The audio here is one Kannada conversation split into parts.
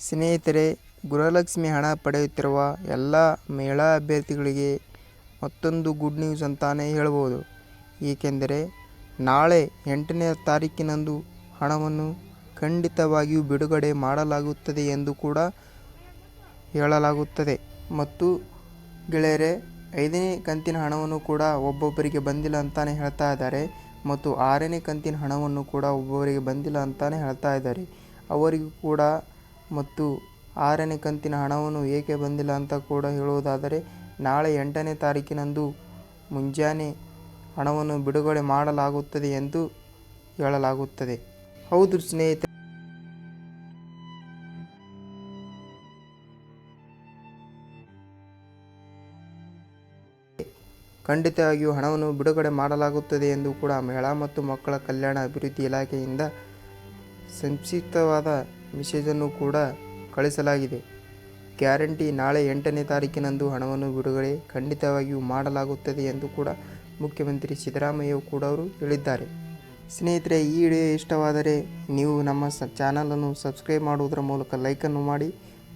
ಸ್ನೇಹಿತರೆ, ಗೃಹಲಕ್ಷ್ಮಿ ಹಣ ಪಡೆಯುತ್ತಿರುವ ಎಲ್ಲ ಮಹಿಳಾ ಅಭ್ಯರ್ಥಿಗಳಿಗೆ ಮತ್ತೊಂದು ಗುಡ್ ನ್ಯೂಸ್ ಅಂತಾನೆ ಹೇಳ್ಬೋದು. ಏಕೆಂದರೆ, ನಾಳೆ ಎಂಟನೇ ತಾರೀಕಿನಂದು ಹಣವನ್ನು ಖಂಡಿತವಾಗಿಯೂ ಬಿಡುಗಡೆ ಮಾಡಲಾಗುತ್ತದೆ ಎಂದು ಕೂಡ ಹೇಳಲಾಗುತ್ತದೆ. ಮತ್ತು ಗೆಳೆಯರೆ, ಐದನೇ ಕಂತಿನ ಹಣವನ್ನು ಕೂಡ ಒಬ್ಬೊಬ್ಬರಿಗೆ ಬಂದಿಲ್ಲ ಅಂತಾನೆ ಹೇಳ್ತಾ ಇದ್ದಾರೆ. ಮತ್ತು ಆರನೇ ಕಂತಿನ ಹಣವನ್ನು ಕೂಡ ಒಬ್ಬೊಬ್ಬರಿಗೆ ಬಂದಿಲ್ಲ ಅಂತಾನೆ ಹೇಳ್ತಾ ಇದ್ದಾರೆ. ಅವರಿಗೂ ಕೂಡ ಮತ್ತು ಆರನೇ ಕಂತಿನ ಹಣವನ್ನು ಏಕೆ ಬಂದಿಲ್ಲ ಅಂತ ಕೂಡ ಹೇಳುವುದಾದರೆ, ನಾಳೆ ಎಂಟನೇ ತಾರೀಕಿನಂದು ಮುಂಜಾನೆ ಹಣವನ್ನು ಬಿಡುಗಡೆ ಮಾಡಲಾಗುತ್ತದೆ ಎಂದು ಹೇಳಲಾಗುತ್ತದೆ. ಹೌದು ಸ್ನೇಹಿತರೆ. ಖಂಡಿತವಾಗಿಯೂ ಹಣವನ್ನು ಬಿಡುಗಡೆ ಮಾಡಲಾಗುತ್ತದೆ ಎಂದು ಕೂಡ ಮಹಿಳಾ ಮತ್ತು ಮಕ್ಕಳ ಕಲ್ಯಾಣ ಅಭಿವೃದ್ಧಿ ಇಲಾಖೆಯಿಂದ ಸಂಕ್ಷಿಪ್ತವಾದ ಮೆಸೇಜನ್ನು ಕೂಡ ಕಳಿಸಲಾಗಿದೆ. ಗ್ಯಾರಂಟಿ ನಾಳೆ ಎಂಟನೇ ತಾರೀಕಿನಂದು ಹಣವನ್ನು ಬಿಡುಗಡೆ ಖಂಡಿತವಾಗಿಯೂ ಮಾಡಲಾಗುತ್ತದೆ ಎಂದು ಕೂಡ ಮುಖ್ಯಮಂತ್ರಿ ಸಿದ್ದರಾಮಯ್ಯ ಕೂಡ ಅವರು ಹೇಳಿದ್ದಾರೆ. ಸ್ನೇಹಿತರೆ, ಈ ವಿಡಿಯೋ ಇಷ್ಟವಾದರೆ ನೀವು ನಮ್ಮ ಸ ಚಾನಲನ್ನು ಸಬ್ಸ್ಕ್ರೈಬ್ ಮಾಡುವುದರ ಮೂಲಕ ಲೈಕನ್ನು ಮಾಡಿ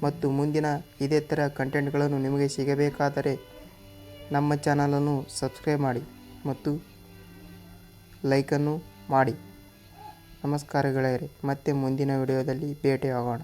ಮತ್ತು ಮುಂದಿನ ಇದೇ ಥರ ಕಂಟೆಂಟ್ಗಳನ್ನು ನಿಮಗೆ ಸಿಗಬೇಕಾದರೆ ನಮ್ಮ ಚಾನಲನ್ನು ಸಬ್ಸ್ಕ್ರೈಬ್ ಮಾಡಿ ಮತ್ತು ಲೈಕನ್ನು ಮಾಡಿ. ನಮಸ್ಕಾರ ಗೆಳೆಯರೆ ಮತ್ತೆ ಮುಂದಿನ ವಿಡಿಯೋದಲ್ಲಿ ಭೇಟಿಯಾಗೋಣ.